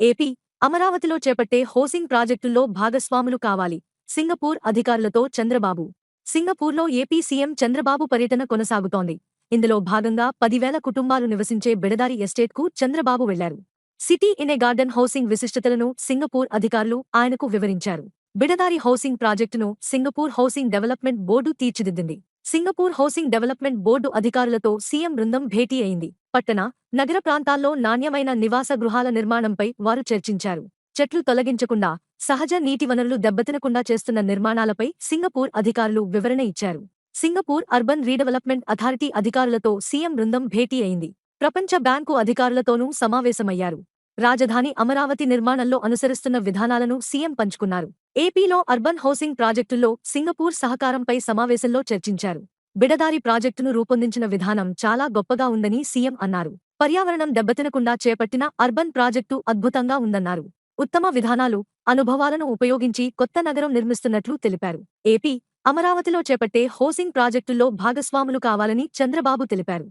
AP అమరావతిలో చేపట్టే housing ప్రాజెక్టుల్లో భాగస్వాములు కావాలి. సింగపూర్ అధికారులతో చంద్రబాబు. సింగపూర్లో ఏపీ సీఎం చంద్రబాబు పర్యటన కొనసాగుతోంది. ఇందులో భాగంగా పదివేల కుటుంబాలు నివసించే బెడదారి ఎస్టేట్కు చంద్రబాబు వెళ్ళారు. City in a garden housing విశిష్టతలను Singapore అధికారులు ఆయనకు వివరించారు. బిడదారి హౌసింగ్ ప్రాజెక్టును సింగపూర్ హౌసింగ్ డెవలప్మెంట్ బోర్డు తీర్చిదిద్దింది. సింగపూర్ హౌసింగ్ డెవలప్మెంట్ బోర్డు అధికారులతో సీఎం బృందం భేటీ అయింది. పట్టణ నగర ప్రాంతాల్లో నాణ్యమైన నివాస గృహాల నిర్మాణంపై వారు చర్చించారు. చెట్లు తొలగించకుండా సహజ నీటి వనరులు దెబ్బతినకుండా చేస్తున్న నిర్మాణాలపై సింగపూర్ అధికారులు వివరణ ఇచ్చారు. సింగపూర్ అర్బన్ రీడెవలప్మెంట్ అథారిటీ అధికారులతో సీఎం బృందం భేటీ అయింది. ప్రపంచ బ్యాంకు అధికారులతోనూ సమావేశమయ్యారు. రాజధాని అమరావతి నిర్మాణంలో అనుసరిస్తున్న విధానాలను సీఎం పంచుకున్నారు. ఏపీలో అర్బన్ హౌసింగ్ ప్రాజెక్టుల్లో సింగపూర్ సహకారంపై సమావేశంలో చర్చించారు. బిడదారి ప్రాజెక్టును రూపొందించిన విధానం చాలా గొప్పగా ఉందని సీఎం అన్నారు. పర్యావరణం దెబ్బతినకుండా చేపట్టిన అర్బన్ ప్రాజెక్టు అద్భుతంగా ఉందన్నారు. ఉత్తమ విధానాలు అనుభవాలను ఉపయోగించి కొత్త నగరం నిర్మిస్తున్నట్లు తెలిపారు. ఏపీ అమరావతిలో చేపట్టే హౌసింగ్ ప్రాజెక్టుల్లో భాగస్వాములు కావాలని చంద్రబాబు తెలిపారు.